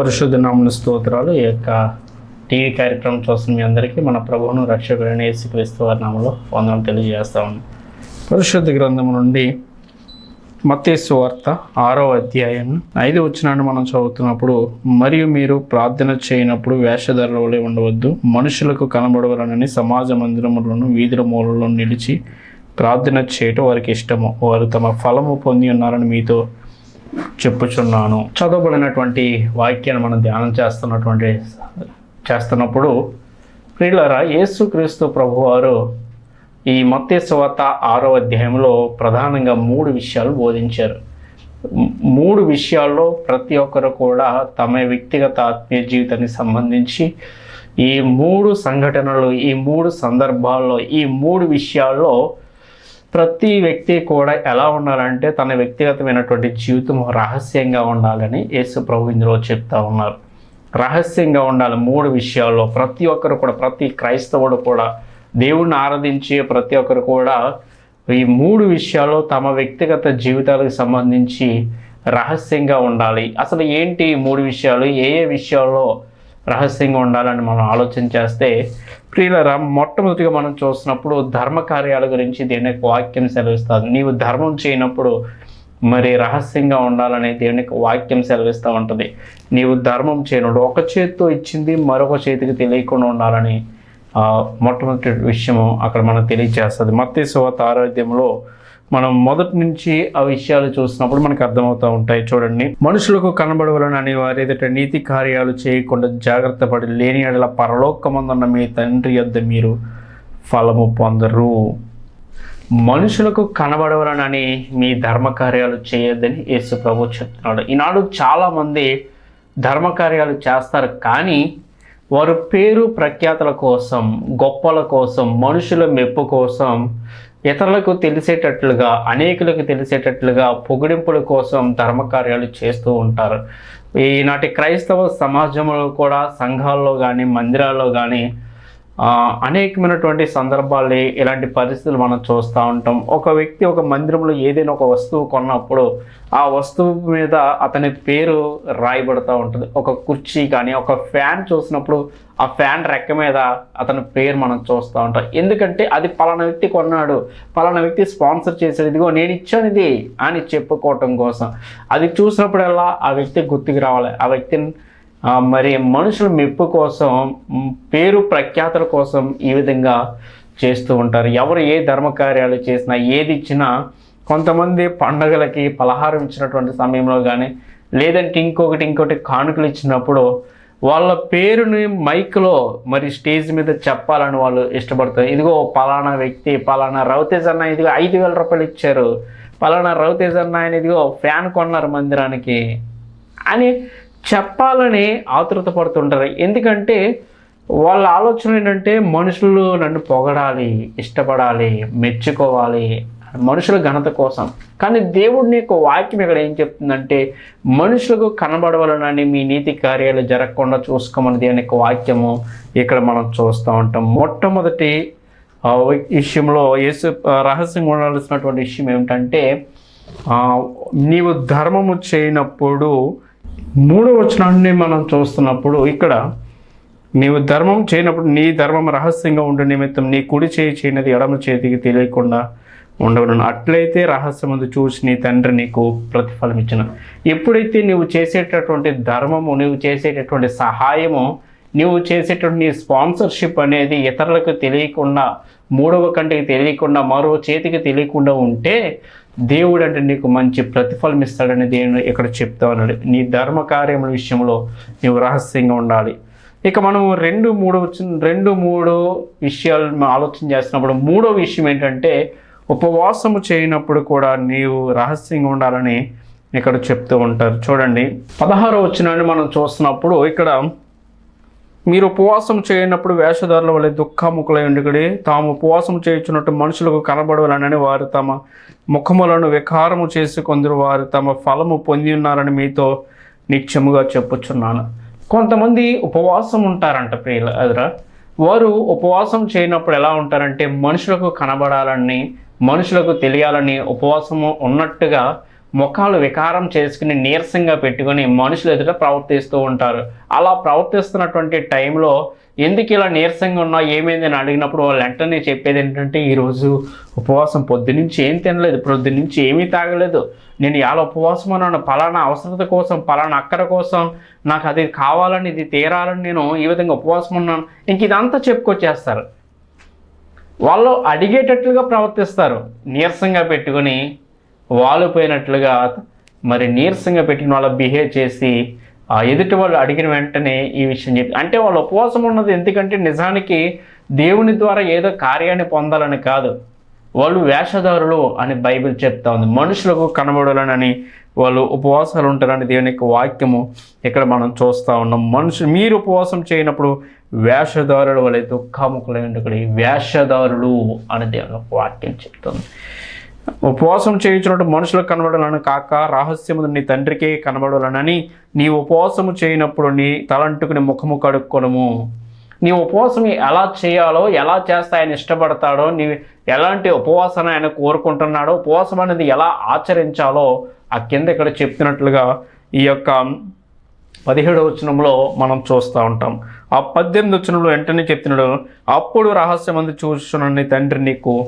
పరిశుద్ధ నామన స్తోత్రాలు. ఈ యొక్క టీవీ కార్యక్రమం చూస్తున్న మీ అందరికీ మన ప్రభువును రక్షకుడైన యేసుక్రీస్తు వారి నామలో వందనం తెలియజేస్తా ఉన్నాం. పరిశుద్ధ గ్రంథం నుండి మత్తేసు వార్త ఆరో అధ్యాయం ఐదు వచ్చినాన్ని మనం చదువుతున్నప్పుడు మరియు మీరు ప్రార్థన చేయనప్పుడు వేషధరల ఉండవద్దు. మనుషులకు కనబడవలనని సమాజ మందిరములను వీధుల మూలలో నిలిచి ప్రార్థన చేయటం వారికి ఇష్టము. వారు తమ ఫలము పొంది ఉన్నారని మీతో చెప్పుచున్నాను. చదవబడినటువంటి వాక్యాన్ని మనం ధ్యానం చేస్తున్నటువంటి చేస్తున్నప్పుడు ప్రియులరా యేసుక్రీస్తు ప్రభువారు ఈ మత్తేశ్వత ఆరో అధ్యాయంలో ప్రధానంగా మూడు విషయాలు బోధించారు. మూడు విషయాల్లో ప్రతి ఒక్కరు కూడా తమ వ్యక్తిగత ఆత్మీయ జీవితానికి సంబంధించి ఈ మూడు సంఘటనలు ఈ మూడు సందర్భాల్లో ఈ మూడు విషయాల్లో ప్రతి వ్యక్తి కూడా ఎలా ఉండాలంటే తన వ్యక్తిగతమైనటువంటి జీవితం రహస్యంగా ఉండాలని యేసు ప్రభు ఇందులో చెప్తా ఉన్నారు. రహస్యంగా ఉండాలి మూడు విషయాల్లో. ప్రతి ఒక్కరు కూడా ప్రతి క్రైస్తవుడు కూడా దేవుణ్ణి ఆరాధించే ప్రతి ఒక్కరు కూడా ఈ మూడు విషయాల్లో తమ వ్యక్తిగత జీవితాలకు సంబంధించి రహస్యంగా ఉండాలి. అసలు ఏంటి ఈ మూడు విషయాలు? ఏ ఏ విషయాల్లో రహస్యంగా ఉండాలని మనం ఆలోచన చేస్తే ప్రియులరా మొట్టమొదటిగా మనం చూసినప్పుడు ధర్మ కార్యాల గురించి దేవుని యొక్క వాక్యం సెలవిస్తుంది. నీవు ధర్మం చేయనప్పుడు మరి రహస్యంగా ఉండాలని దేవుని యొక్క వాక్యం సెలవిస్తూ ఉంటుంది. నీవు ధర్మం చేయనుడు ఒక చేతితో ఇచ్చింది మరొక చేతికి తెలియకుండా ఉండాలని మొట్టమొదటి విషయము అక్కడ మనకు తెలియజేస్తుంది మత్తేశ్వత ఆరోగ్యంలో మనం మొదటి నుంచి ఆ విషయాలు చూసినప్పుడు మనకు అర్థమవుతూ ఉంటాయి. చూడండి. మనుషులకు కనబడవలనని వారు ఏదైతే నీతి కార్యాలు చేయకుండా జాగ్రత్త పడి లేని ఎడల పరలోకమందున్న మీ తండ్రి యొద్ద మీరు ఫలము పొందరు. మనుషులకు కనబడవలనని మీ ధర్మ కార్యాలు చేయొద్దని యేసు ప్రభు చెప్తున్నాడు. ఈనాడు చాలామంది ధర్మ కార్యాలు చేస్తారు కానీ వారు పేరు ప్రఖ్యాతల కోసం గొప్పల కోసం మనుషుల మెప్పు కోసం ఇతరులకు తెలిసేటట్లుగా అనేకులకు తెలిసేటట్లుగా పొగిడింపుల కోసం ధర్మకార్యాలు చేస్తూ ఉంటారు. ఈనాటి క్రైస్తవ సమాజంలో కూడా సంఘాల్లో కానీ మందిరాల్లో కానీ అనేకమైనటువంటి సందర్భాల్ని ఇలాంటి పరిస్థితులు మనం చూస్తూ ఉంటాం. ఒక వ్యక్తి ఒక మందిరంలో ఏదైనా ఒక వస్తువు కొన్నప్పుడు ఆ వస్తువు మీద అతని పేరు రాయబడుతూ ఉంటుంది. ఒక కుర్చీ కానీ ఒక ఫ్యాన్ చూసినప్పుడు ఆ ఫ్యాన్ రెక్క మీద అతని పేరు మనం చూస్తూ ఉంటాం. ఎందుకంటే అది పలానా వ్యక్తి కొన్నాడు పలానా వ్యక్తి స్పాన్సర్ చేశాడు ఇదిగో నేను ఇచ్చాను ఇది అని చెప్పుకోవటం కోసం. అది చూసినప్పుడల్లా ఆ వ్యక్తి గుర్తుకు రావాలి. ఆ వ్యక్తిని మరి మనుషుల మెప్పు కోసం పేరు ప్రఖ్యాతుల కోసం ఈ విధంగా చేస్తూ ఉంటారు. ఎవరు ఏ ధర్మకార్యాలు చేసినా ఏది ఇచ్చినా కొంతమంది పండగలకి పలహారం ఇచ్చినటువంటి సమయంలో కానీ లేదంటే ఇంకొకటి ఇంకొకటి కానుకలు ఇచ్చినప్పుడు వాళ్ళ పేరుని మైక్లో మరి స్టేజ్ మీద చెప్పాలని వాళ్ళు ఇష్టపడతారు. ఇదిగో పలానా వ్యక్తి పలానా రవితేజ్ అన్న ఇదిగో ఐదు వేల రూపాయలు ఇచ్చారు. పలానా రవితేజ్ అన్న ఆయన ఇదిగో ఫ్యాన్ కొన్నారు మందిరానికి అని చెప్పాలని ఆతృత పడుతుంటారు. ఎందుకంటే వాళ్ళ ఆలోచన ఏంటంటే మనుషులు నన్ను పొగడాలి ఇష్టపడాలి మెచ్చుకోవాలి మనుషుల ఘనత కోసం. కానీ దేవుడిని యొక్క వాక్యం ఇక్కడ ఏం చెప్తుందంటే మనుషులకు కనబడవలనని మీ నీతి కార్యాలు జరగకుండా చూసుకోమని దేవుని యొక్క వాక్యము ఇక్కడ మనం చూస్తూ ఉంటాం. మొట్టమొదటి విషయంలో యేసు రహస్యంగా ఉండాల్సినటువంటి విషయం ఏమిటంటే నీవు ధర్మము చేయనప్పుడు మూడో వచనాన్ని మనం చూస్తున్నప్పుడు ఇక్కడ నీవు ధర్మం చేయనప్పుడు నీ ధర్మం రహస్యంగా ఉండే నిమిత్తం నీ కుడి చేయి చేయనది ఎడమ చేతికి తెలియకుండా ఉండవలను. అట్లయితే రహస్యమందు చూసి నీ తండ్రి నీకు ప్రతిఫలం ఇచ్చిన. ఎప్పుడైతే నువ్వు చేసేటటువంటి ధర్మము నువ్వు చేసేటటువంటి సహాయము నువ్వు చేసేటువంటి నీ స్పాన్సర్షిప్ అనేది ఇతరులకు తెలియకుండా మూడవ కంటికి తెలియకుండా మరో చేతికి తెలియకుండా ఉంటే దేవుడు అంటే నీకు మంచి ప్రతిఫలం ఇస్తాడని దేవుడు ఇక్కడ చెప్తా ఉన్నాడు. నీ ధర్మ కార్యముల విషయంలో నువ్వు రహస్యంగా ఉండాలి. ఇక మనం రెండు మూడు రెండు మూడు విషయాలు ఆలోచన చేస్తున్నప్పుడు మూడో విషయం ఏంటంటే ఉపవాసము చేయనప్పుడు కూడా నీవు రహస్యంగా ఉండాలని ఇక్కడ చెప్తూ ఉంటారు. చూడండి పదహారో వచ్చినాన్ని మనం చూస్తున్నప్పుడు ఇక్కడ మీరు ఉపవాసం చేయనప్పుడు వేషధారుల వల్ల దుఃఖముఖులై ఉండుకడి తాము ఉపవాసం చేయుచున్నట్టు మనుషులకు కనబడవలనని వారు తమ ముఖములను వికారము చేసి కొందరు వారు తమ ఫలము పొంది ఉన్నారని మీతో నిత్యముగా చెప్పుచున్నాను. కొంతమంది ఉపవాసం ఉంటారంట ప్రియుల ఎదురా వారు ఉపవాసం చేయనప్పుడు ఎలా ఉంటారంటే మనుషులకు కనబడాలని మనుషులకు తెలియాలని ఉపవాసము ఉన్నట్టుగా ముఖాలు వికారం చేసుకుని నీరసంగా పెట్టుకుని మనుషులు ఎదుట ప్రవర్తిస్తూ ఉంటారు. అలా ప్రవర్తిస్తున్నటువంటి టైంలో ఎందుకు ఇలా నీరసంగా ఉన్నా ఏమైంది అని అడిగినప్పుడు వాళ్ళు వెంటనే చెప్పేది ఏంటంటే ఈరోజు ఉపవాసం పొద్దునుంచి ఏం తినలేదు పొద్దునుంచి ఏమీ తాగలేదు. నేను ఇలా ఉపవాసం ఉన్నాను. పలానా అవసరత కోసం పలానా అక్కర కోసం నాకు అది కావాలని ఇది తీరాలని నేను ఈ విధంగా ఉపవాసం ఉన్నాను. ఇంక ఇదంతా చెప్పుకొచ్చేస్తారు. వాళ్ళు అడిగేటట్లుగా ప్రవర్తిస్తారు. నీరసంగా పెట్టుకొని వాలిపోయినట్లుగా మరి నీరసంగా పెట్టిన వాళ్ళ బిహేవ్ చేసి ఆ ఎదుటి వాళ్ళు అడిగిన వెంటనే ఈ విషయం చెప్పి అంటే వాళ్ళు ఉపవాసం ఉన్నది ఎందుకంటే నిజానికి దేవుని ద్వారా ఏదో కార్యాన్ని పొందాలని కాదు. వాళ్ళు వేషధారులు అని బైబిల్ చెప్తా ఉంది. మనుషులకు కనబడాలని వాళ్ళు ఉపవాసాలు ఉంటారని దేవుని యొక్క వాక్యము ఇక్కడ మనం చూస్తూ ఉన్నాం. మనుషులు మీరు ఉపవాసం చేయనప్పుడు వేషధారులు వలె దుఃఖముఖులై ఉండకూడదు వేషధారులు అని దేవుని వాక్యం చెప్తుంది. ఉపవాసం చేయించినట్టు మనుషులకు కనబడాలని కాక రహస్యము నీ తండ్రికే కనబడాలనని నీ ఉపవాసము చేయనప్పుడు నీ తలంటుకుని ముఖము కడుక్కొనము. నీ ఉపవాసం ఎలా చేయాలో ఎలా చేస్తే ఆయన ఇష్టపడతాడో నీ ఎలాంటి ఉపవాసన ఆయన కోరుకుంటున్నాడో ఉపవాసం అనేది ఎలా ఆచరించాలో ఆ కింద ఇక్కడ చెప్తున్నట్లుగా ఈ యొక్క పదిహేడవ వచనంలో మనం చూస్తూ ఉంటాం. ఆ పద్దెనిమిది వచనంలో వెంటనే చెప్తున్నాడు అప్పుడు రహస్యమందు చూస్తున్నాను తండ్రి నీకు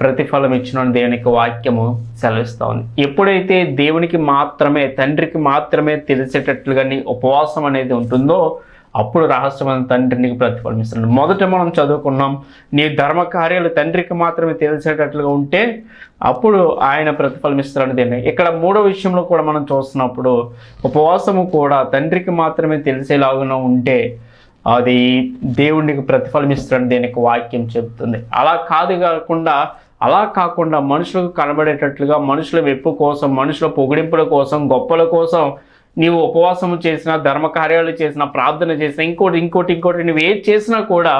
ప్రతిఫలం ఇచ్చిన దేవునికి వాక్యము సెలవిస్తూ ఉంది ఎప్పుడైతే దేవునికి మాత్రమే తండ్రికి మాత్రమే తెలిసేటట్లుగా నీ ఉపవాసం అనేది ఉంటుందో అప్పుడు రహస్యమైన తండ్రి నీకు ప్రతిఫలం ఇస్తున్నాడు. మొదట మనం చదువుకున్నాం నీ ధర్మ కార్యాలు తండ్రికి మాత్రమే తెలిసేటట్లుగా ఉంటే అప్పుడు ఆయన ప్రతిఫలం ఇస్తున్నాడు దీన్ని ఇక్కడ మూడో విషయంలో కూడా మనం చూస్తున్నప్పుడు ఉపవాసము కూడా తండ్రికి మాత్రమే తెలిసేలాగా ఉంటే అది దేవునికి ప్రతిఫలం ఇస్తాడని దీనికి వాక్యం చెబుతుంది అలా కాదు కాకుండా అలా కాకుండా మనుషులకు కనబడేటట్లుగా మనుషుల మెప్పు కోసం మనుషుల పొగిడింపుల కోసం గొప్పల కోసం నీవు ఉపవాసం చేసిన ధర్మకార్యాలు చేసిన ప్రార్థన చేసిన ఇంకోటి ఇంకోటి ఇంకోటి నువ్వు ఏది చేసినా కూడా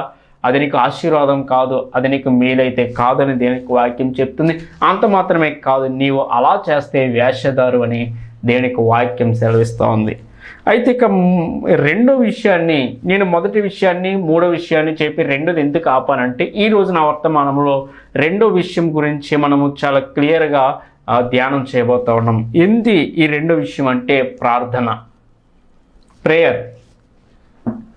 అది నీకు ఆశీర్వాదం కాదు అది నీకు మేలైతే కాదని దేనికి వాక్యం చెప్తుంది. అంత మాత్రమే కాదు నీవు అలా చేస్తే వేషధారు అని దేనికి వాక్యం సెలవిస్తూ ఉంది అయితే ఇక రెండో విషయాన్ని నేను మొదటి విషయాన్ని మూడో విషయాన్ని చెప్పి రెండోది ఎందుకు ఆపానంటే ఈ రోజు నా వర్తమానంలో రెండో విషయం గురించి మనము చాలా క్లియర్గా ధ్యానం చేయబోతా ఉన్నాం. ఏంది ఈ రెండో విషయం అంటే ప్రార్థన. ప్రేయర్.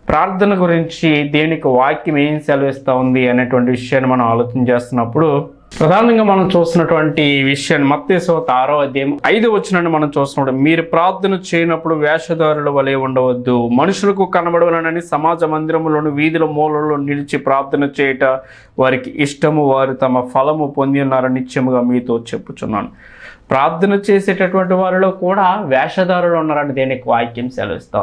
ప్రార్థన గురించి దేనికి వాక్యం ఏం సెలవిస్తూ ఉంది అనేటువంటి విషయాన్ని మనం ఆలోచన చేస్తున్నప్పుడు ప్రధానంగా మనం చూస్తున్నటువంటి విషయాన్ని మత్తేశ్వత ఆరో అధ్యాయం ఐదు వచ్చినట్టు మనం చూస్తున్నాడు మీరు ప్రార్థన చేయనప్పుడు వేషధారుల వలె ఉండవద్దు. మనుషులకు కనబడవలనని సమాజ మందిరములోని వీధుల మూలలో నిలిచి ప్రార్థన చేయట వారికి ఇష్టము. వారు తమ ఫలము పొంది ఉన్నారని నిత్యముగా మీతో చెప్పుచున్నాను. ప్రార్థన చేసేటటువంటి వారిలో కూడా వేషధారులు ఉన్నారని దేనికి వాక్యం సెలవిస్తూ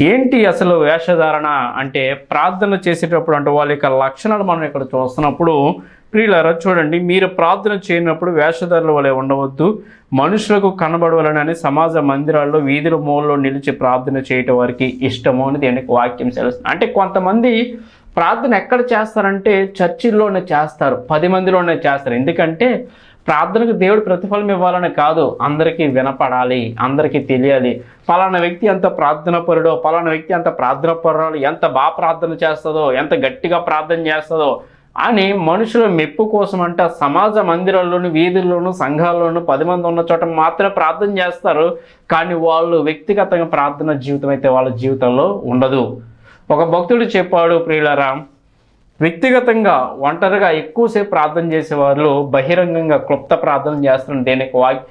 ఏంటి అసలు వేషధారణ అంటే ప్రార్థన చేసేటప్పుడు అంటే వాళ్ళ యొక్క లక్షణాలు మనం ఇక్కడ చూస్తున్నప్పుడు ప్రియులారా చూడండి మీరు ప్రార్థన చేయనప్పుడు వేషధారుల వలె ఉండవద్దు. మనుషులకు కనబడవలనని సమాజ మందిరాల్లో వీధుల మూలలో నిలిచి ప్రార్థన చేయటం వారికి ఇష్టము అని దీనికి వాక్యం తెలుస్తుంది అంటే కొంతమంది ప్రార్థన ఎక్కడ చేస్తారంటే చర్చిల్లోనే చేస్తారు పది మందిలోనే చేస్తారు. ఎందుకంటే ప్రార్థనకు దేవుడు ప్రతిఫలం ఇవ్వాలని కాదు అందరికీ వినపడాలి అందరికీ తెలియాలి. పలానా వ్యక్తి ఎంత ప్రార్థన పరుడో పలానా వ్యక్తి ఎంత ప్రార్థన పరుడో ఎంత బాగా ప్రార్థన చేస్తుందో ఎంత గట్టిగా ప్రార్థన చేస్తుందో అని మనుషుల మెప్పు కోసం అంట సమాజ మందిరాల్లోను వీధుల్లోను సంఘాల్లోనూ పది మంది ఉన్న చోట మాత్రమే ప్రార్థన చేస్తారు. కానీ వాళ్ళు వ్యక్తిగతంగా ప్రార్థన జీవితం అయితే వాళ్ళ జీవితంలో ఉండదు. ఒక భక్తుడు చెప్పాడు ప్రియులరా వ్యక్తిగతంగా ఒంటరిగా ఎక్కువసేపు ప్రార్థన చేసే వాళ్ళు బహిరంగంగా క్లుప్త ప్రార్థన చేస్తున్న దేనికి వాక్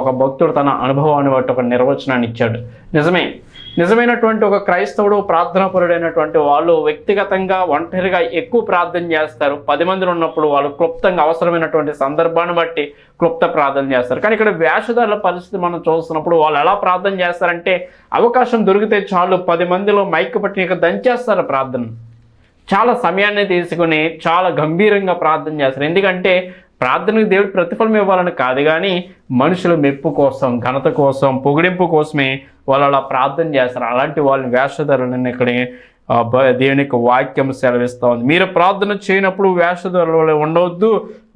ఒక భక్తుడు తన అనుభవాన్ని బట్టి ఒక నిర్వచనాన్ని ఇచ్చాడు. నిజమే నిజమైనటువంటి ఒక క్రైస్తవుడు ప్రార్థనాపరుడైనటువంటి వాళ్ళు వ్యక్తిగతంగా ఒంటరిగా ఎక్కువ ప్రార్థన చేస్తారు. పది మందిలో ఉన్నప్పుడు వాళ్ళు క్లుప్తంగా అవసరమైనటువంటి సందర్భాన్ని బట్టి క్లుప్త ప్రార్థన చేస్తారు. కానీ ఇక్కడ వేషధారుల పరిస్థితి మనం చూస్తున్నప్పుడు వాళ్ళు ఎలా ప్రార్థన చేస్తారంటే అవకాశం దొరికితే చాలు పది మందిలో మైక్ పట్టిన దంచేస్తారు ప్రార్థన చాలా సమయాన్ని తీసుకుని చాలా గంభీరంగా ప్రార్థన చేస్తారు. ఎందుకంటే ప్రార్థనకు దేవుడు ప్రతిఫలం ఇవ్వాలని కాదు కానీ మనుషుల మెప్పు కోసం ఘనత కోసం పొగిడింపు కోసమే వాళ్ళు అలా ప్రార్థన చేస్తారు. అలాంటి వాళ్ళని వేషధారులను ఇక్కడ దేవునికి వాక్యం సెలవిస్తూ ఉంది. మీరు ప్రార్థన చేయనప్పుడు వేషధారుల ఉండవద్దు.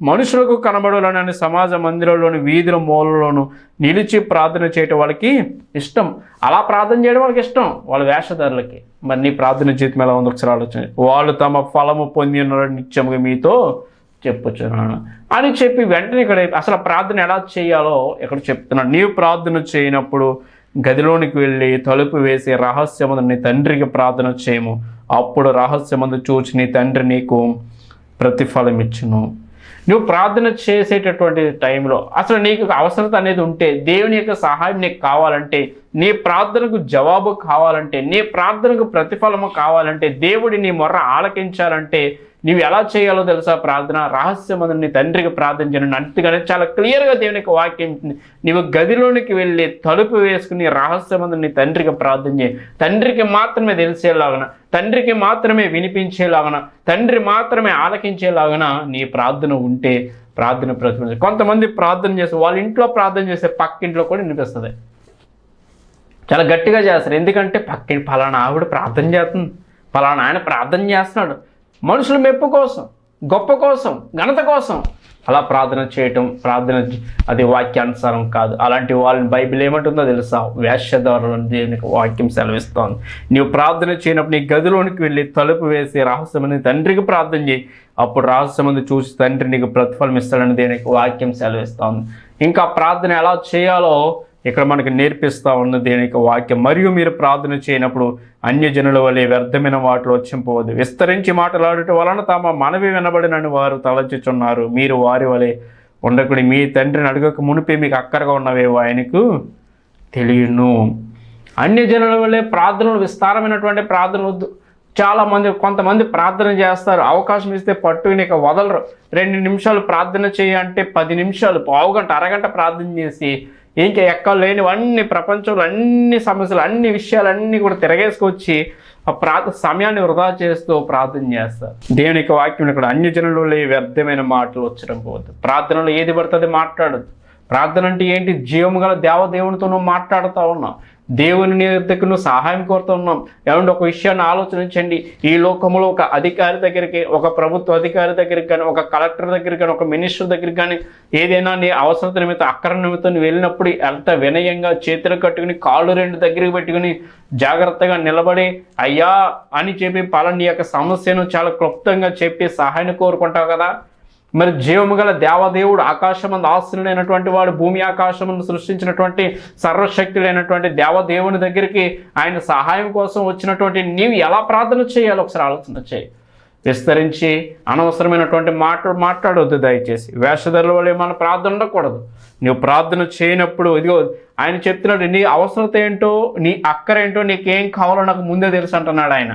మనుషులకు కనబడాలని సమాజ మందిరంలోని వీధుల మూలలోను నిలిచి ప్రార్థన చేయటం వాళ్ళకి ఇష్టం. అలా ప్రార్థన చేయడం వాళ్ళకి ఇష్టం వాళ్ళ వేషధారులకి. మరి నీ ప్రార్థన జీవితం ఎలా ఉంది? ఒకసారి ఆలోచన వాళ్ళు తమ ఫలము పొందిన నిత్యముగా మీతో చెప్పొచ్చు అని చెప్పి వెంటనే ఇక్కడ అసలు ప్రార్థన ఎలా చేయాలో ఇక్కడ చెప్తున్నాను నీవు ప్రార్థన చేయనప్పుడు గదిలోనికి వెళ్ళి తలుపు వేసి రహస్యమందు నీ తండ్రికి ప్రార్థన చేయము. అప్పుడు రహస్యమందు చూచి నీ తండ్రి నీకు ప్రతిఫలం ఇచ్చును. నువ్వు ప్రార్థన చేసేటటువంటి టైంలో అసలు నీకు అవసరత అనేది ఉంటే దేవుని యొక్క సహాయం నీకు కావాలంటే నీ ప్రార్థనకు జవాబు కావాలంటే నీ ప్రార్థనకు ప్రతిఫలము కావాలంటే దేవుడి నీ మొర్ర ఆలకించాలంటే నీవు ఎలా చేయాలో తెలుసా ప్రార్థన? రహస్యమందు నీ తండ్రికి ప్రార్థన చేయను. అంతగానే చాలా క్లియర్గా దేవుని యొక్క వాక్యం నీవు గదిలోనికి వెళ్ళి తలుపు వేసుకుని రహస్యమందు నీ తండ్రికి ప్రార్థన చేయి. తండ్రికి మాత్రమే తెలిసేలాగన తండ్రికి మాత్రమే వినిపించేలాగన తండ్రి మాత్రమే ఆలకించేలాగన నీ ప్రార్థన ఉంటే ప్రార్థన ప్రతిఫలించదు కొంతమంది ప్రార్థన చేస్తే వాళ్ళ ఇంట్లో ప్రార్థన చేస్తే పక్కింట్లో కూడా వినిపిస్తుంది. చాలా గట్టిగా చేస్తారు. ఎందుకంటే పక్కింటి ఫలానా ఆవిడ ప్రార్థన చేస్తుంది. ఫలానా ఆయన ప్రార్థన చేస్తున్నాడు. మనుషుల మెప్పు కోసం గొప్ప కోసం ఘనత కోసం. అలా ప్రార్థన చేయటం ప్రార్థన అది వాక్యానుసారం కాదు. అలాంటి వాళ్ళని బైబిల్ ఏమంటుందో తెలుసా? వేషధారులను దేవునికి వాక్యం సెలవిస్తోంది. నీవు ప్రార్థన చేయనప్పుడు నీ గదిలోనికి వెళ్ళి తలుపు వేసి రహస్యమని తండ్రికి ప్రార్థన చేయి. అప్పుడు రహస్యమంది చూసి తండ్రి నీకు ప్రతిఫలం ఇస్తాడని దేనికి వాక్యం సెలవిస్తోంది. ఇంకా ప్రార్థన ఎలా చేయాలో ఇక్కడ మనకి నేర్పిస్తా ఉన్న దేనికి వాక్యం. మరియు మీరు ప్రార్థన చేయనప్పుడు అన్యజనుల వలె వ్యర్థమైన వాటిలో వచ్చింపవద్దు విస్తరించి మాట్లాడటం వలన తమ మనవి వినబడినని వారు తలచుచున్నారు. మీరు వారి వలె ఉండకుడి. మీ తండ్రిని అడగక మునిపే మీకు అక్కరగా ఉన్నవేవో ఆయనకు తెలియను. అన్యజనుల వల్లే ప్రార్థనలు విస్తారమైనటువంటి ప్రార్థన వద్దు. చాలా మంది కొంతమంది ప్రార్థన చేస్తారు. అవకాశం ఇస్తే పట్టుకుని ఇక వదలరు. రెండు నిమిషాలు ప్రార్థన చేయంటే పది నిమిషాలు పావుగంట అరగంట ప్రార్థన చేసి ఇంకా ఎక్కడ లేనివన్నీ ప్రపంచంలో అన్ని సమస్యలు అన్ని విషయాలన్నీ కూడా తిరగేసుకొచ్చి ఆ ప్రార్థ సమయాన్ని వృధా చేస్తూ ప్రార్థన చేస్తారు. దేవుని యొక్క వాక్యం ఇక్కడ అన్ని జనులు వ్యర్థమైన మాటలు వచ్చడం పోవద్దు ప్రార్థనలో ఏది పడుతుంది? మాట్లాడద్దు. ప్రార్థన అంటే ఏంటి? జీవము గల దేవదేవునితో నువ్వు మాట్లాడుతూ ఉన్నావు. దేవుని దగ్గర నువ్వు సహాయం కోరుతూ ఉన్నాం ఏమంటే ఒక విషయాన్ని ఆలోచించండి. ఈ లోకంలో ఒక అధికారి దగ్గరికి ఒక ప్రభుత్వ అధికారి దగ్గరికి కానీ ఒక కలెక్టర్ దగ్గరికి కానీ ఒక మినిస్టర్ దగ్గరికి కానీ ఏదైనా నీ అవసరత నిమిత్తం అక్కర నిమిత్తం నువ్వు వెళ్ళినప్పుడు ఎంత వినయంగా చేతులు కట్టుకుని కాళ్ళు రెండు దగ్గరికి పెట్టుకుని జాగ్రత్తగా నిలబడి అయ్యా అని చెప్పి పలాని యొక్క సమస్యను చాలా క్లుప్తంగా చెప్పి సహాయాన్ని కోరుకుంటావు కదా? మరి జీవము గల దేవదేవుడు ఆకాశమందు ఆశ్రుడైనటువంటి వాడు భూమి ఆకాశమును సృష్టించినటువంటి సర్వశక్తుడైనటువంటి దేవదేవుని దగ్గరికి ఆయన సహాయం కోసం వచ్చినటువంటి నీవు ఎలా ప్రార్థన చేయాలో ఒకసారి ఆలోచన చేయి. విస్తరించి అనవసరమైనటువంటి మాట మాట్లాడవద్దు దయచేసి. వేషధరల వల్ల మన ప్రార్థన ఉండకూడదు. నువ్వు ప్రార్థన చేయనప్పుడు ఇదిగో ఆయన చెప్తున్నాడు నీ అవసరత ఏంటో నీ అక్కరేంటో నీకేం కావాలో నాకు ముందే తెలుసు అంటున్నాడు ఆయన.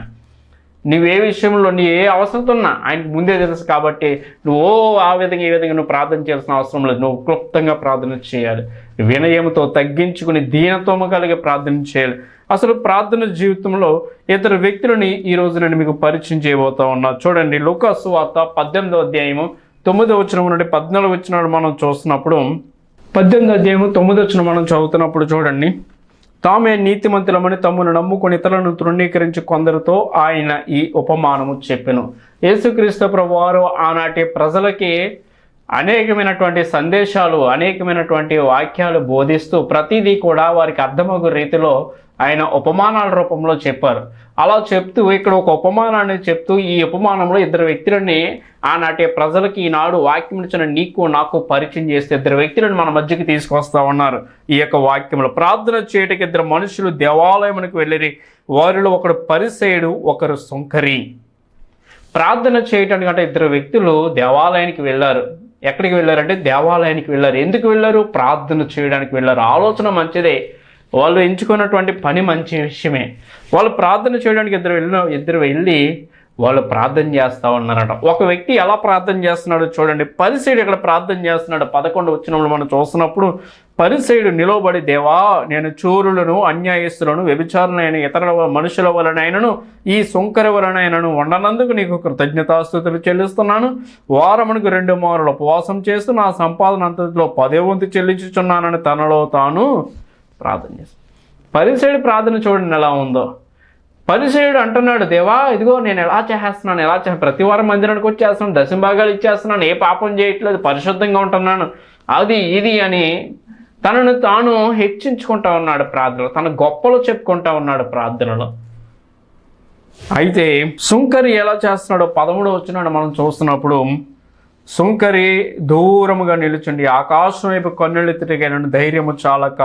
నువ్వు ఏ విషయంలో నీ ఏ అవసరం ఉన్నా ఆయనకు ముందే తెలుసు కాబట్టి నువ్వు ఓ ఆ విధంగా ఈ విధంగా నువ్వు ప్రార్థన చేయాల్సిన అవసరం లేదు. నువ్వు క్లుప్తంగా ప్రార్థన చేయాలి. వినయంతో తగ్గించుకుని దీనత్వము కలిగి ప్రార్థన చేయాలి. అసలు ప్రార్థన జీవితంలో ఇతర వ్యక్తులని ఈ రోజు నేను మీకు పరిచయం చేయబోతా ఉన్నా. చూడండి లూకాసు వార్త పద్దెనిమిదో అధ్యాయము తొమ్మిదో వచ్చిన నుండి పద్నాలుగు వచ్చిన మనం చూస్తున్నప్పుడు పద్దెనిమిది అధ్యాయము తొమ్మిది వచ్చిన మనం చదువుతున్నప్పుడు చూడండి తామే నీతిమంతులమని తమ్మును నమ్ముకొని ఇతరులను తృణీకరించి కొందరితో ఆయన ఈ ఉపమానము చెప్పెను. యేసుక్రీస్తు ప్రభువారు ఆనాటి ప్రజలకి అనేకమైనటువంటి సందేశాలు అనేకమైనటువంటి వాక్యాలు బోధిస్తూ ప్రతిదీ కూడా వారికి అర్థమగు రీతిలో ఆయన ఉపమానాల రూపంలో చెప్పారు. అలా చెప్తూ ఇక్కడ ఒక ఉపమానాన్ని చెప్తూ ఈ ఉపమానంలో ఇద్దరు వ్యక్తులని ఆనాటి ప్రజలకి ఈనాడు వాక్యం ఇచ్చిన నీకు నాకు పరిచయం చేస్తే ఇద్దరు వ్యక్తులను మన మధ్యకి తీసుకొస్తా ఉన్నారు. ఈ యొక్క వాక్యంలో ప్రార్థన చేయటకి ఇద్దరు మనుషులు దేవాలయమునికి వెళ్ళిరి. వారిలో ఒకడు పరిసేయుడు ఒకరు సుంకరి. ప్రార్థన చేయటానికి అంటే ఇద్దరు వ్యక్తులు దేవాలయానికి వెళ్ళారు. ఎక్కడికి వెళ్ళారంటే దేవాలయానికి వెళ్ళారు. ఎందుకు వెళ్ళారు? ప్రార్థన చేయడానికి వెళ్ళారు. ఆలోచన మంచిదే. వాళ్ళు ఎంచుకున్నటువంటి పని మంచి విషయమే. వాళ్ళు ప్రార్థన చేయడానికి ఇద్దరు వెళ్ళిన ఇద్దరు వెళ్ళి వాళ్ళు ప్రార్థన చేస్తూ ఉన్నారట. ఒక వ్యక్తి ఎలా ప్రార్థన చేస్తున్నాడో చూడండి. పరిసైడు ఇక్కడ ప్రార్థన చేస్తున్నాడు. పదకొండు వచ్చినప్పుడు మనం చూస్తున్నప్పుడు పరిసైడు నిలవబడి దేవా నేను చోరులను అన్యాయస్తులను వ్యభిచారులైన ఇతర మనుషుల వలనైనను ఈ సుంకర వలనైనను ఉండనందుకు నీకు కృతజ్ఞతాస్థుతులు చెల్లిస్తున్నాను. వారమునకు రెండు మారులు ఉపవాసం చేస్తూ నా సంపాదన అంతటిలో పదే వంతు చెల్లించుచున్నానని తనలో తాను ప్రార్థన చేస్తాను పరిసేడు ప్రార్థన చూడండి ఎలా ఉందో. పరిసేయుడు అంటున్నాడు దేవా ఇదిగో నేను ఎలా చేస్తున్నాను ఎలా చే ప్రతి వారం మందిరానికి వచ్చేస్తున్నాను దశంభాగాలు ఇచ్చేస్తున్నాను ఏ పాపం చేయట్లేదు పరిశుద్ధంగా ఉంటున్నాను. అది ఇది అని తనను తాను హెచ్చించుకుంటా ఉన్నాడు ప్రార్థనలో తన గొప్పలు చెప్పుకుంటా ఉన్నాడు ప్రార్థనలో. అయితే సుంకరి ఎలా చేస్తున్నాడో పదమూడు వచ్చినాడు మనం చూస్తున్నప్పుడు సుంకరి దూరముగా నిలుచుండి ఆకాశం వైపు కన్నులెత్తుటిగా తిరిగాను ధైర్యము చాలక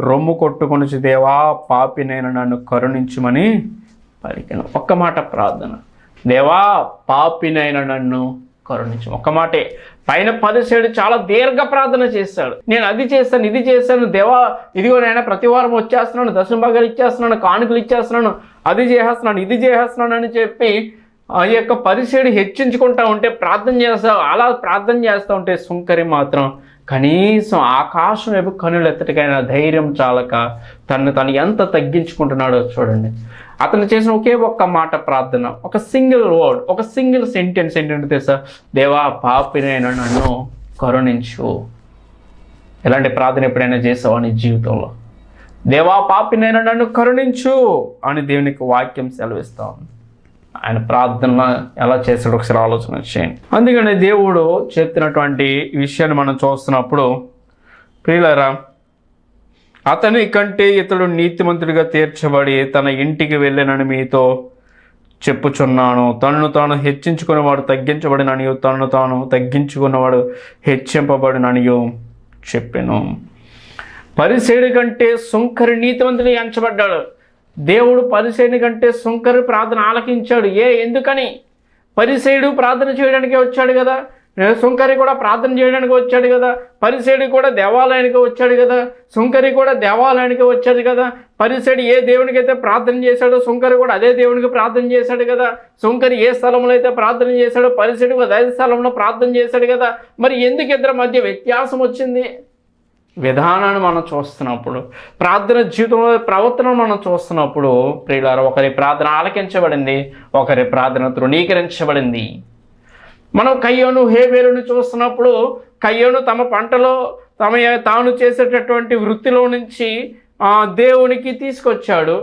రొమ్ము కొట్టుకొని దేవా పాపినైన నన్ను కరుణించుమని పలికాను. ఒక్క మాట ప్రార్థన. దేవా పాపినైన నన్ను కరుణించు. ఒక్క మాటే. పైన పదిసేడు చాలా దీర్ఘ ప్రార్థన చేస్తాడు. నేను అది చేస్తాను ఇది చేస్తాను. దేవా ఇదిగో నేను ప్రతి వారం వచ్చేస్తున్నాను దశమ ఇచ్చేస్తున్నాను కానుకలు ఇచ్చేస్తున్నాను అది చేసేస్తున్నాను ఇది చేసేస్తున్నాను అని చెప్పి ఆ యొక్క పరిచయం హెచ్చించుకుంటా ఉంటే ప్రార్థన చేస్తా అలా ప్రార్థన చేస్తూ ఉంటే సుంకరి మాత్రం కనీసం ఆకాశం వైపు కనులు ఎత్తటికైనా ధైర్యం చాలక తను తను ఎంత తగ్గించుకుంటున్నాడో చూడండి. అతను చేసిన ఒకే ఒక్క మాట ప్రార్థన ఒక సింగిల్ వర్డ్ ఒక సింగిల్ సెంటెన్స్ ఏంటంటే తెలుసా? దేవా పాపినైనా నన్ను కరుణించు. ఎలాంటి ప్రార్థన ఎప్పుడైనా చేసావా నీ జీవితంలో? దేవా పాపినైనా నన్ను కరుణించు అని దేవునికి వాక్యం సెలవిస్తా ఉంది. ఆయన ప్రార్థన ఎలా చేశాడో ఒకసారి ఆలోచన చేయండి. అందుకని దేవుడు చెప్తున్నటువంటి విషయాన్ని మనం చూస్తున్నప్పుడు ప్రియులరా అతని కంటే ఇతడు నీతిమంతుడిగా తీర్చబడి తన ఇంటికి వెళ్ళానని మీతో చెప్పుచున్నాను. తనను తాను హెచ్చించుకునేవాడు తగ్గించబడిననియు తనను తాను తగ్గించుకున్నవాడు హెచ్చింపబడిననియు చెప్పాను. పరిసేడు కంటే సుంకరి నీతివంతుడు ఎంచబడ్డాడు. దేవుడు పరిసేని కంటే సుంకరి ప్రార్థన ఆలకించాడు. ఏ ఎందుకని? పరిసేయుడు ప్రార్థన చేయడానికి వచ్చాడు కదా? శుంకరి కూడా ప్రార్థన చేయడానికి వచ్చాడు కదా? పరిసేడు కూడా దేవాలయానికి వచ్చాడు కదా? శుంకరి కూడా దేవాలయానికి వచ్చాడు కదా? పరిసేడు ఏ దేవునికి అయితే ప్రార్థన చేశాడో శుంకరి కూడా అదే దేవునికి ప్రార్థన చేశాడు కదా? శుంకరి ఏ స్థలంలో అయితే ప్రార్థన చేశాడో పరిసేడు అదే స్థలంలో ప్రార్థన చేశాడు కదా? మరి ఎందుకు ఇద్దరి మధ్య వ్యత్యాసం వచ్చింది? విధానాన్ని మనం చూస్తున్నప్పుడు ప్రార్థన జీవితంలో ప్రవర్తన మనం చూస్తున్నప్పుడు ప్రియులారు ఒకరి ప్రార్థన ఆలకించబడింది ఒకరి ప్రార్థన తృణీకరించబడింది. మనం కయ్యోను హేబేలును చూస్తున్నప్పుడు కయ్యోను తమ పంటలో తమ తాను చేసేటటువంటి వృత్తిలో నుంచి దేవునికి తీసుకొచ్చాడు.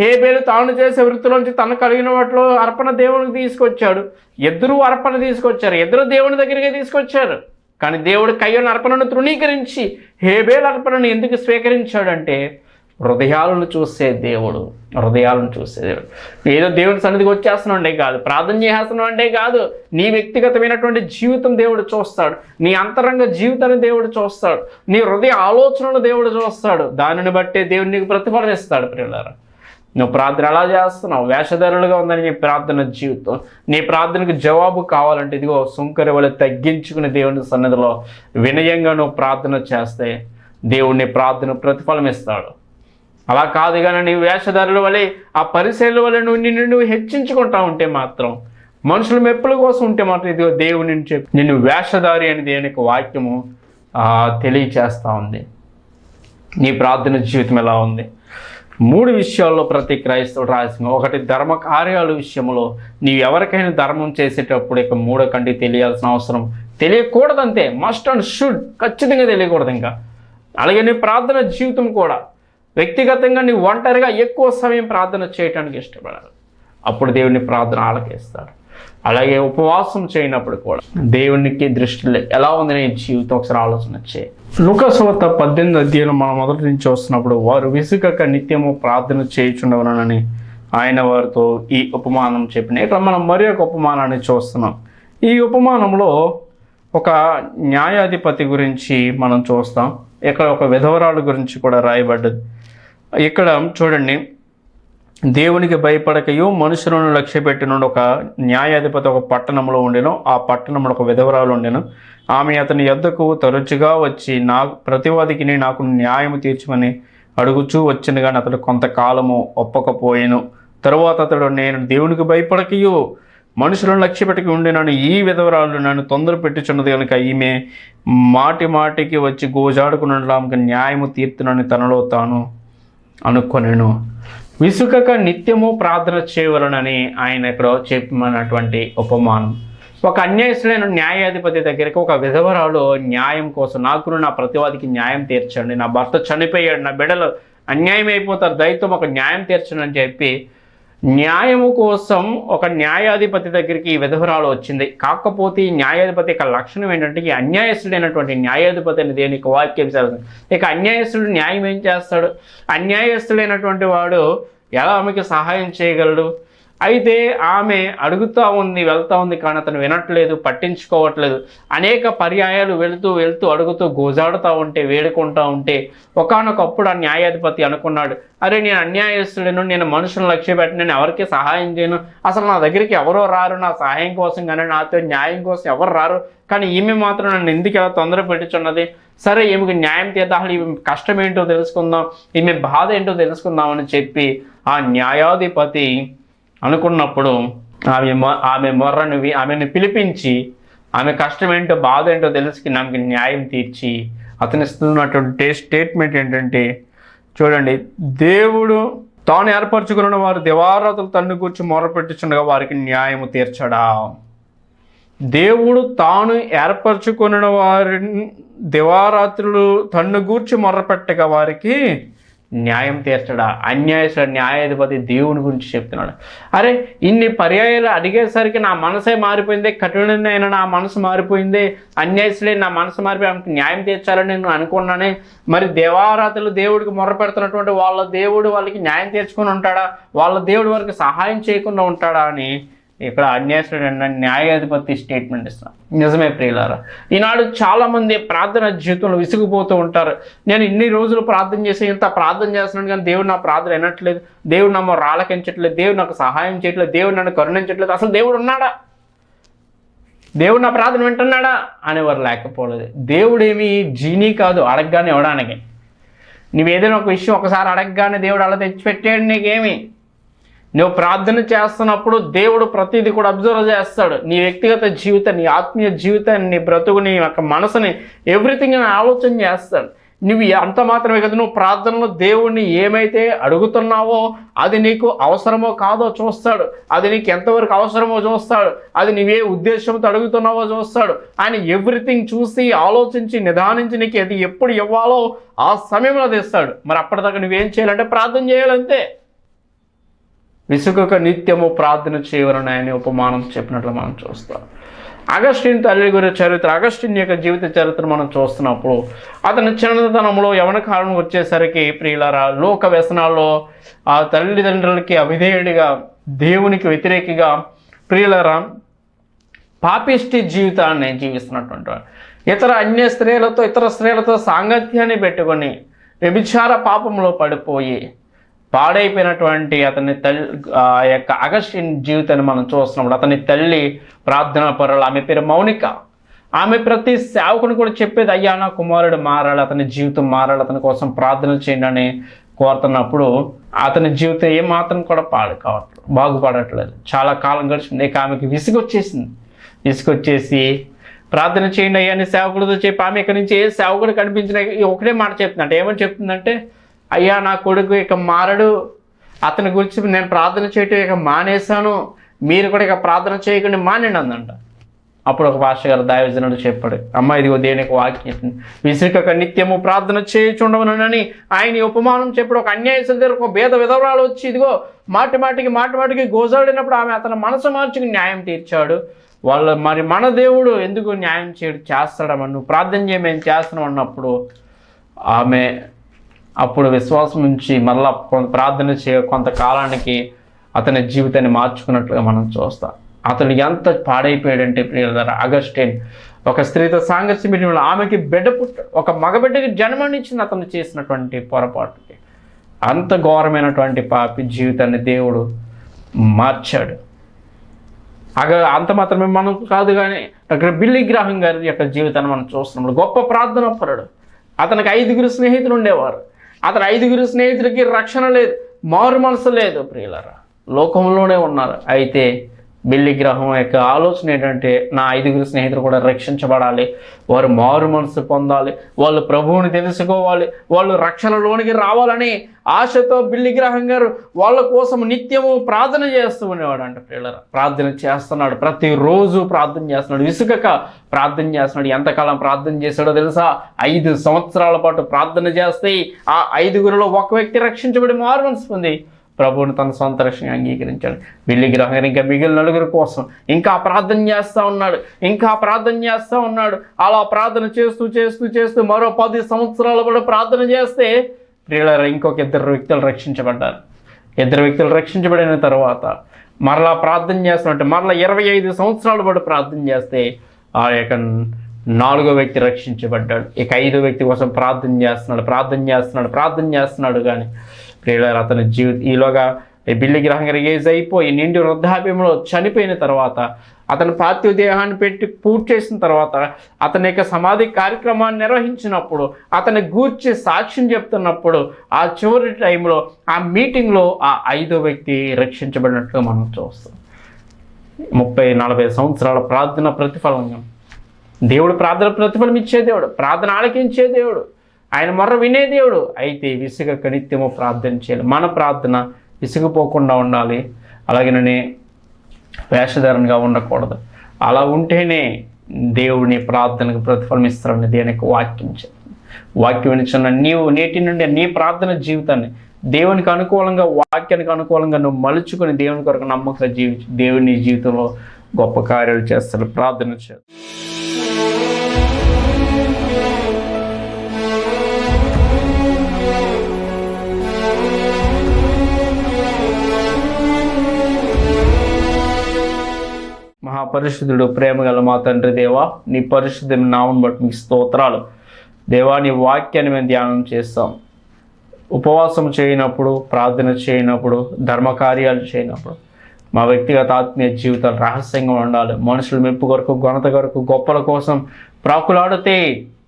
హేబేలు తాను చేసే వృత్తిలోంచి తను కలిగిన వాటిలో అర్పణ దేవునికి తీసుకొచ్చాడు. ఇద్దరు అర్పణ తీసుకొచ్చారు ఇద్దరు దేవుని దగ్గరికి తీసుకొచ్చారు. కానీ దేవుడు కయ్యోని అర్పణను తృణీకరించి హేబేల్ అర్పణను ఎందుకు స్వీకరించాడంటే హృదయాలను చూసే దేవుడు హృదయాలను చూసే దేవుడు. ఏదో దేవుని సన్నిధికి వచ్చేస్తున్నాం అంటే కాదు ప్రార్థన చేసేస్తున్నాం అంటే కాదు నీ వ్యక్తిగతమైనటువంటి జీవితం దేవుడు చూస్తాడు నీ అంతరంగ జీవితాన్ని దేవుడు చూస్తాడు నీ హృదయ ఆలోచనలు దేవుడు చూస్తాడు. దానిని బట్టే దేవుడు నీకు ప్రతిఫలం ఇస్తాడు ప్రియులారా. నువ్వు ప్రార్థన ఎలా చేస్తున్నావు? వేషధారులుగా ఉందని నీ ప్రార్థన జీవితం. నీ ప్రార్థనకు జవాబు కావాలంటే ఇదిగో సుంకరి వల్ల తగ్గించుకుని దేవుని సన్నిధిలో వినయంగా నువ్వు ప్రార్థన చేస్తే దేవుడిని ప్రార్థన ప్రతిఫలం ఇస్తాడు. అలా కాదు కానీ నీ వేషధారుల వలె ఆ పరిశీలన వల్ల నువ్వు నిన్ను నువ్వు హెచ్చించుకుంటా ఉంటే మాత్రం మనుషుల మెప్పుల కోసం ఉంటే మాత్రం ఇదిగో దేవుని నుంచి నిన్ను వేషధారి అని దేవునికి వాక్యము తెలియచేస్తూ ఉంది. నీ ప్రార్థన జీవితం ఎలా ఉంది? మూడు విషయాల్లో ప్రతి క్రైస్తవుడు రాసిన ఒకటి ధర్మ కార్యాల విషయంలో నీవు ఎవరికైనా ధర్మం చేసేటప్పుడు ఇక మూడో కంటి తెలియాల్సిన అవసరం తెలియకూడదంతే. మస్ట్ అండ్ షుడ్ ఖచ్చితంగా తెలియకూడదు ఇంకా. అలాగే నీ ప్రార్థన జీవితం కూడా వ్యక్తిగతంగా నీ ఒంటరిగా ఎక్కువ సమయం ప్రార్థన చేయటానికి ఇష్టపడాలి. అప్పుడు దేవుని ప్రార్థన ఆలకిస్తాడు. అలాగే ఉపవాసం చేయనప్పుడు కూడా దేవునికి దృష్టిలో ఎలా ఉంది నేను జీవితం? ఒకసారి ఆలోచన వచ్చే లుకసువత పద్దెనిమిది అధ్యాయులు మనం మొదటి నుంచి వస్తున్నప్పుడు వారు విసుగక నిత్యము ప్రార్థన చేయుచుండవనని ఆయన వారితో ఈ ఉపమానం చెప్పిన. ఇక్కడ మనం మరి ఒక ఉపమానాన్ని చూస్తున్నాం. ఈ ఉపమానంలో ఒక న్యాయాధిపతి గురించి మనం చూస్తాం. ఇక్కడ ఒక విధవరాలు గురించి కూడా రాయబడ్డది. ఇక్కడ చూడండి. దేవునికి భయపడకయు మనుషులను లక్ష్య ఒక న్యాయాధిపతి ఒక పట్టణంలో ఉండెను. ఆ పట్టణంలో ఒక విధవరాలు ఉండెను. ఆమె అతని యొద్దకు తరచుగా వచ్చి నా ప్రతివాదికి నాకు న్యాయం తీర్చమని అడుగుచూ వచ్చిన కానీ అతడు కొంతకాలము ఒప్పకపోయాను. తరువాత అతడు నేను దేవునికి భయపడకయు మనుషులను లక్ష్య పెట్టకి ఉండి నన్ను ఈ విధవరాలు నన్ను తొందర పెట్టుచున్నది కనుక ఈమె మాటి మాటికి వచ్చి గోజాడుకున్నట్లు ఆమెకు న్యాయము తీర్చునని తనలో తాను అనుకొనేను. విసుకక నిత్యము ప్రార్థన చేయవలనని ఆయన ఇక్కడ చెప్పినటువంటి ఉపమానం. ఒక అన్యాయస్తుడైన న్యాయాధిపతి దగ్గరికి ఒక విధవరాలు న్యాయం కోసం నాకు నా ప్రతివాదికి న్యాయం తీర్చండి నా భర్త చనిపోయాడు నా బిడ్డలు అన్యాయం అయిపోతారు దయతో ఒక న్యాయం తీర్చండి అని చెప్పి న్యాయము కోసం ఒక న్యాయాధిపతి దగ్గరికి ఈ విధవరాలు వచ్చింది. కాకపోతే ఈ న్యాయాధిపతి యొక్క లక్షణం ఏంటంటే ఈ అన్యాయస్తుడైనటువంటి న్యాయాధిపతి అనేది దేనికి వాక్యం చేస్తుంది ఇక అన్యాయస్తుడు న్యాయం ఏం చేస్తాడు? అన్యాయస్తుడైనటువంటి వాడు ఎలా ఆమెకి సహాయం చేయగలడు? అయితే ఆమె అడుగుతూ ఉంది వెళ్తూ ఉంది కానీ అతను వినట్లేదు పట్టించుకోవట్లేదు. అనేక పర్యాయాలు వెళుతూ వెళ్తూ అడుగుతూ గోజాడుతూ ఉంటే వేడుకుంటూ ఉంటే ఒకనొకప్పుడు ఆ న్యాయాధిపతి అనుకున్నాడు అరే నేను అన్యాయస్తుడను నేను మనుషులను లక్ష్య పెట్టి నేను ఎవరికి సహాయం చేయను అసలు నా దగ్గరికి ఎవరో రారు నా సహాయం కోసం కానీ నాతో న్యాయం కోసం ఎవరు రారు కానీ ఈమె మాత్రం నన్ను ఎందుకు ఎలా తొందర పెట్టుచున్నది? సరే ఈమెకి న్యాయం తీద్దాం ఈమె కష్టం ఏంటో తెలుసుకుందాం ఈమె బాధ ఏంటో తెలుసుకుందాం అని చెప్పి ఆ న్యాయాధిపతి అనుకున్నప్పుడు ఆమె ఆమె మొర్రను ఆమెను పిలిపించి ఆమె కష్టం ఏంటో బాధ ఏంటో తెలుసుకుని ఆమెకి న్యాయం తీర్చి అతను ఇస్తున్నటువంటి స్టేట్మెంట్ ఏంటంటే చూడండి దేవుడు తాను ఏర్పరచుకున్న వారు దివారాతులు తన్ను కూర్చి మొరపెట్టుచుండగా వారికి న్యాయము తీర్చడా. దేవుడు తాను ఏర్పరచుకున్న వారిని దివారాత్రులు తన్ను గూర్చి మొర్రపెట్టగా వారికి న్యాయం తీర్చడా అన్యాయసుడ న్యాయాధిపతి దేవుని గురించి చెప్తున్నాడు. అరే ఇన్ని పర్యాయాలు అడిగేసరికి నా మనసే మారిపోయింది కఠినైన నా మనసు మారిపోయింది అన్యాయసులే నా మనసు మారిపోయి న్యాయం తీర్చాలని నేను అనుకున్నానే మరి దేవారాతలు దేవుడికి మొర్ర పెడుతున్నటువంటి వాళ్ళ దేవుడు వాళ్ళకి న్యాయం తీర్చుకొని ఉంటాడా? వాళ్ళ దేవుడు వారికి సహాయం చేయకుండా ఉంటాడా అని ఇక్కడ అన్యాయసుడు న్యాయాధిపతి స్టేట్మెంట్ ఇస్తాను నిజమే ప్రియులారా. ఈనాడు చాలామంది ప్రార్థన జీవితంలో విసిగిపోతూ ఉంటారు. నేను ఇన్ని రోజులు ప్రార్థన చేసి ఇంత ప్రార్థన చేస్తున్నాను కానీ దేవుడు నా ప్రార్థన వినట్లేదు. దేవుడు నమ్మ రాలకించట్లేదు. దేవుడు నాకు సహాయం చేయట్లేదు. దేవుడు నన్ను కరుణించట్లేదు. అసలు దేవుడు ఉన్నాడా? దేవుడు నా ప్రార్థన వింటున్నాడా? అనేవారు లేకపోలేదు. దేవుడేమి జీనీ కాదు అడగగానే ఇవ్వడానికి. నువ్వు ఏదైనా ఒక విషయం ఒకసారి అడగగానే దేవుడు అలా తెచ్చిపెట్టాడు నీకేమి? నువ్వు ప్రార్థన చేస్తున్నప్పుడు దేవుడు ప్రతిదీ కూడా అబ్జర్వ్ చేస్తాడు. నీ వ్యక్తిగత జీవితాన్ని నీ ఆత్మీయ జీవితాన్ని నీ బ్రతుకు నీ యొక్క మనసుని ఎవ్రీథింగ్ అని ఆలోచన చేస్తాడు. నువ్వు అంత మాత్రమే కదా నువ్వు ప్రార్థనలో దేవుణ్ణి ఏమైతే అడుగుతున్నావో అది నీకు అవసరమో కాదో చూస్తాడు. అది నీకు ఎంతవరకు అవసరమో చూస్తాడు. అది నువ్వే ఉద్దేశంతో అడుగుతున్నావో చూస్తాడు. ఆయన ఎవ్రీథింగ్ చూసి ఆలోచించి నిదానించి నీకు అది ఎప్పుడు ఇవ్వాలో ఆ సమయంలో తెస్తాడు మరి అప్పటిదాకా నువ్వేం చేయాలంటే ప్రార్థన చేయాలంతే. విసుగక నిత్యము ప్రార్థన చేయవలని ఆయన ఉపమానం చెప్పినట్లు మనం చూస్తాం అగస్టిన్ తల్లి గురి చరిత్ర అగస్టిన్ యొక్క జీవిత చరిత్ర మనం చూస్తున్నప్పుడు అతని చిన్నతనంలో యవన కాలం వచ్చేసరికి ప్రియులరా లోక వ్యసనాల్లో ఆ తల్లిదండ్రులకి అవిధేయుడిగా దేవునికి వ్యతిరేకిగా ప్రియులరా పాపిష్టి జీవితాన్ని జీవిస్తున్నటువంటి వాడు. ఇతర అన్య స్త్రీలతో ఇతర స్త్రీలతో సాంగత్యాన్ని పెట్టుకొని వ్యభిచార పాపంలో పడిపోయి పాడైపోయినటువంటి అతని తల్లి ఆ యొక్క అగస్టిన్ జీవితాన్ని మనం చూస్తున్నప్పుడు అతని తల్లి ప్రార్థన పరులు ఆమె పేరు మౌనిక. ఆమె ప్రతి సేవకుని కూడా చెప్పేది అయ్యా నా కుమారుడు మారాలి అతని జీవితం మారాలి అతని కోసం ప్రార్థన చేయండి అని కోరుతున్నప్పుడు అతని జీవితం ఏమాత్రం కూడా పాడు కావట్లేదు బాగుపడట్లేదు. చాలా కాలం గడిచింది. ఇక ఆమెకి విసుగొచ్చేసింది. విసుగొచ్చేసి ప్రార్థన చేయండి అయ్యా అని సేవకుడితో చెప్పి ఆమె ఇక్కడి నుంచి ఏ సేవకుడు కనిపించిన ఒకటే మాట చెప్తుందంటే ఏమని చెప్తుందంటే అయ్యా నా కొడుకు ఇక మారడు. అతని గురించి నేను ప్రార్థన చేయటం ఇక మానేశాను. మీరు కూడా ఇక ప్రార్థన చేయకుండా మానేండి అందంట అప్పుడు ఒక భాష గారు దైవజనుడు చెప్పాడు అమ్మ ఇదిగో దేనికి వాక్యం. విసుక నిత్యము ప్రార్థన చేయుచుండవనని ఆయన ఉపమానం చెప్పాడు. ఒక అన్యాయస్తుల దగ్గర ఒక భేద విధవరాలు వచ్చి ఇదిగో మాటి మాటికి మాటి మాటికి గోజాడినప్పుడు ఆమె అతను మనసు మార్చుకు న్యాయం తీర్చాడు. వాళ్ళ మరి మన దేవుడు ఎందుకు న్యాయం చేయడు? చేస్తాడమని నువ్వు ప్రార్థన చేయమని చేస్తున్నాం అన్నప్పుడు ఆమె అప్పుడు విశ్వాసం నుంచి మళ్ళా కొంత ప్రార్థన చే కొంతకాలానికి అతని జీవితాన్ని మార్చుకున్నట్లుగా మనం చూస్తాం. అతను ఎంత పాడైపోయాడంటే ప్రియుల అగస్టిన్ ఒక స్త్రీతో సాంగత్యం పెట్టిన ఆమెకి బిడ్డ పుట్ట ఒక మగబిడ్డకి జన్మనిచ్చింది అతను చేసినటువంటి పొరపాటుకి. అంత ఘోరమైనటువంటి పాపి జీవితాన్ని దేవుడు మార్చాడు. అగ అంత మాత్రమే మనం కాదు కానీ అక్కడ బిల్లి గ్రాహం గారి యొక్క జీవితాన్ని మనం చూస్తున్నాం గొప్ప ప్రార్థన పరుడు అతనికి ఐదుగురు స్నేహితులు ఉండేవారు. అతను ఐదుగురు స్నేహితులకి రక్షణ లేదు మారు మనసు లేదు ప్రియులరా. లోకంలోనే ఉన్నారు. అయితే బిల్లి గ్రహం యొక్క ఆలోచన ఏంటంటే నా ఐదుగురు స్నేహితులు కూడా రక్షించబడాలి. వారు మారు మనసు పొందాలి. వాళ్ళు ప్రభువుని తెలుసుకోవాలి. వాళ్ళు రక్షణలోనికి రావాలని ఆశతో బిల్లి గ్రహం గారు వాళ్ళ కోసం నిత్యము ప్రార్థన చేస్తూ ఉండేవాడు అంట పిల్లల ప్రార్థన చేస్తున్నాడు. ప్రతిరోజు ప్రార్థన చేస్తున్నాడు. విసుగక ప్రార్థన చేస్తున్నాడు. ఎంతకాలం ప్రార్థన చేశాడో తెలుసా? ఐదు సంవత్సరాల పాటు ప్రార్థన చేస్తే ఆ ఐదుగురిలో ఒక వ్యక్తి రక్షించబడి మారు మనసు పొంది ప్రభువుని తన సొంత రక్షణ అంగీకరించాడు. వెళ్ళి గ్రహం ఇంకా మిగిలిన నలుగురి కోసం ఇంకా ప్రార్థన చేస్తూ ఉన్నాడు. ఇంకా ప్రార్థన చేస్తూ ఉన్నాడు. అలా ప్రార్థన చేస్తూ చేస్తూ చేస్తూ మరో పది సంవత్సరాల కూడా ప్రార్థన చేస్తే ప్రియుల ఇంకొక ఇద్దరు వ్యక్తులు రక్షించబడ్డారు. ఇద్దరు వ్యక్తులు రక్షించబడిన తర్వాత మరలా ప్రార్థన చేస్తున్నట్టు మరలా ఇరవై ఐదు సంవత్సరాలు పాటు ప్రార్థన చేస్తే ఆ యొక్క నాలుగో వ్యక్తి రక్షించబడ్డాడు. ఇక ఐదో వ్యక్తి కోసం ప్రార్థన చేస్తున్నాడు ప్రార్థన చేస్తున్నాడు ప్రార్థన చేస్తున్నాడు కానీ ప్రియులారు అతని జీవిత ఈలోగా బిల్లి గ్రహం ఏజ్ అయిపోయి నిండి వృద్ధాప్యంలో చనిపోయిన తర్వాత అతని పార్థివ దేహాన్ని పెట్టి పూర్తి చేసిన తర్వాత అతని యొక్క సమాధి కార్యక్రమాన్ని నిర్వహించినప్పుడు అతని గూర్చి సాక్ష్యం చెప్తున్నప్పుడు ఆ చివరి టైంలో ఆ మీటింగ్లో ఆ ఐదో వ్యక్తి రక్షించబడినట్టుగా మనం చూస్తాం. ముప్పై నలభై సంవత్సరాల ప్రార్థన ప్రతిఫలంగా దేవుడు ప్రార్థన ప్రతిఫలం ఇచ్చే దేవుడు ప్రార్థన ఆలకించే దేవుడు. ఆయన మొర్ర వినే దేవుడు. అయితే విసుగ నిత్యము ప్రార్థన చేయాలి. మన ప్రార్థన విసుగుపోకుండా ఉండాలి. అలాగేనని వేషధారణగా ఉండకూడదు. అలా ఉంటేనే దేవుని ప్రార్థనకు ప్రతిఫలమిస్తారని దేనికి వాక్యం వాక్యం వినిచున్న నీవు నేటి నుండి నీ ప్రార్థన జీవితాన్ని దేవునికి అనుకూలంగా వాక్యానికి అనుకూలంగా నువ్వు మలుచుకొని దేవుని కొరకు నమ్మకంగా జీవించి దేవుని జీవితంలో గొప్ప కార్యాలు చేస్తాడు ప్రార్థన చేస్తాడు మహాపరిశుద్ధుడు ప్రేమగల మా తండ్రి దేవా నీ పరిశుద్ధి నామం బట్టి మీ స్తోత్రాలు. దేవా నీ వాక్యాన్ని మేము ధ్యానం చేస్తాం. ఉపవాసం చేయనప్పుడు ప్రార్థన చేయనప్పుడు ధర్మకార్యాలు చేయనప్పుడు మా వ్యక్తిగత ఆత్మీయ జీవితాలు రహస్యంగా ఉండాలి. మనుషుల మెప్పు కొరకు ఘనత కొరకు గొప్పల కోసం ప్రాకులాడితే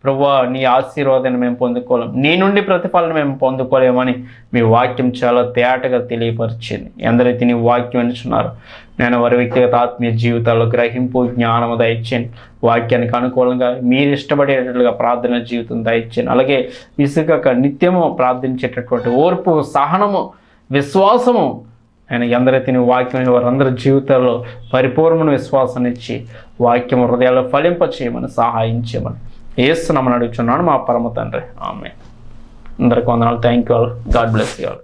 ప్రభు నీ ఆశీర్వాదాన్ని మేము పొందుకోలేం. నీ నుండి ప్రతిఫలన మేము పొందుకోలేమని మీ వాక్యం చాలా తేటగా తెలియపరిచింది. ఎందరైతే నీ వాక్యం వినుచున్నారు నేను వారి వ్యక్తిగత ఆత్మీయ జీవితాల్లో గ్రహింపు జ్ఞానము దయచేయండి. వాక్యానికి అనుకూలంగా మీరు ఇష్టపడేటట్లుగా ప్రార్థన జీవితం దయచేయండి. అలాగే విసుగక నిత్యము ప్రార్థించేటటువంటి ఓర్పు సహనము విశ్వాసము. ఆయన ఎందరైతే నీ వాక్యం వారందరి జీవితాల్లో పరిపూర్ణ విశ్వాసాన్ని ఇచ్చి వాక్యం హృదయాల్లో ఫలింప చేయమని సహాయం చేయమని ఏస్తున్నామని అడుగుచున్నాను మా పరమ తండ్రి. ఆమె అందరికి వందనాలు. Thank you all God bless you all